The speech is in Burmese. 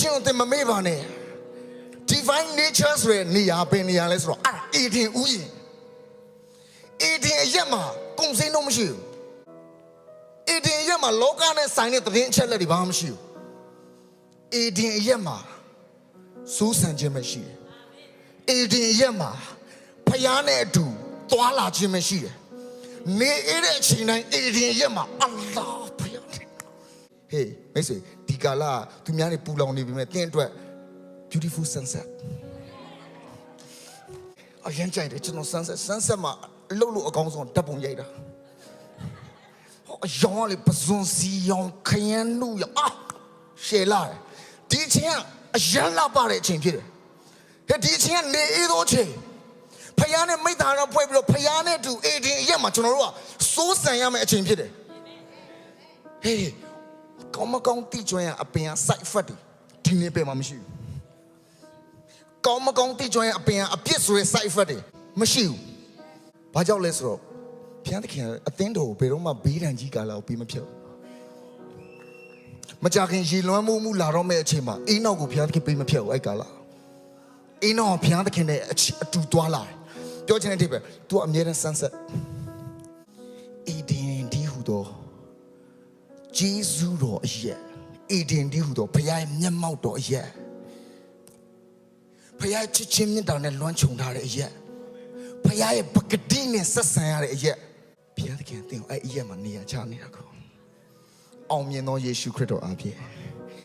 ခြင်းကိုသင်မမေ့ပါနဲ့ divine nature ဆိုတဲ့နေရာပင်နေရာလဲဆိုတော့အဲ့ဒါအေဒင်ဥယျာဉ်အေဒင်အရက်မှာကုံစိမ်းတော့မရှိဘူးအေဒင်အရက်မှာလောကနဲ့ဆိုင်တဲ့သတင်းအချက်လက်တွေဘာမှမရှိဘူးအေဒင်အရက်မှာစူးစံခြင်းမရှိတယ်အေဒင်အရက်မှာဖျားနဲ့အတူသွာလာခြင်းမရှိတယ်နေအေးတဲ့အချိန်တိုင်းအေဒင်အရက်မှာအလ္လာဟ်ဖျားနဲ့ဟေးမိတ်ဆွေဒီ ကာလသူများနေပူလောင်နေပြီမဲ့တင်းအတွက် beautiful sunset အရင်ကြိုက်တယ်ကျွန်တော် sunset sunset မှာအလုပ်လို့အကောင်းဆုံးဓာတ်ပုံရိုက်တာဟောအယောင်ကလေပဇွန်စီယောင်ခရမ်းလူရအာရှယ်လာတယ်ဒီအချိန်ကအရန်လာပါတဲ့အချိန်ဖြစ်တယ်ဟဲ့ဒီအချိန်ကနေအေးသောအချိန်ဖယားနဲ့မိသားတော့ဖွဲ့ပြီးတော့ဖယားနဲ့တူအေဒီအရက်မှာကျွန်တော်တို့ကစိုးစံရမယ့်အချိန်ဖြစ်တယ်ဟေး ကောင်းမကောင်းတိကျွမ်းရအပင်က side effect တွေဒီနေ့ပဲမှမရှိဘူးကောင်းမကောင်းတိကျွမ်းရအပင်ကအပြစ်ဆိုတဲ့ side effect တွေမရှိဘူးဘာကြောင့်လဲဆိုတော့ဘုရားသခင်ကအသင်းတော်ကိုဘယ်တော့မှဘေးဒဏ်ကြီးကာလာကိုပေးမဖြတ်ဘူးမကြခင်ရေလွှမ်းမှုမှုလာတော့မဲ့အချိန်မှာအိနောက်ကိုဘုရားသခင်ပေးမဖြတ်ဘူးအဲ့ကာလာအိနောက်ကိုဘုရားသခင်နဲ့အချအတူသွားလာတယ်ပြောချင်တဲ့ဒီပဲ तू အမြဲတမ်း sunset အီဒင်ဒီဟူသော ဂျေဇုတော်အရက်အေဒင်ဒီဟူသောဘုရားရဲ့မျက်မှောက်တော်အရက်ဘုရားချစ်ချင်းမြတ်တာနဲ့လွမ်းခြုံထားတဲ့အရက်ဘုရားရဲ့ပကတိနဲ့ဆက်ဆံရတဲ့အရက်ဘုရားသခင်အသင်ကိုအဲ့အရက်မှာနေရာချနေတာကိုအောင်မြင်သောယေရှုခရစ်တော်အားဖြင့်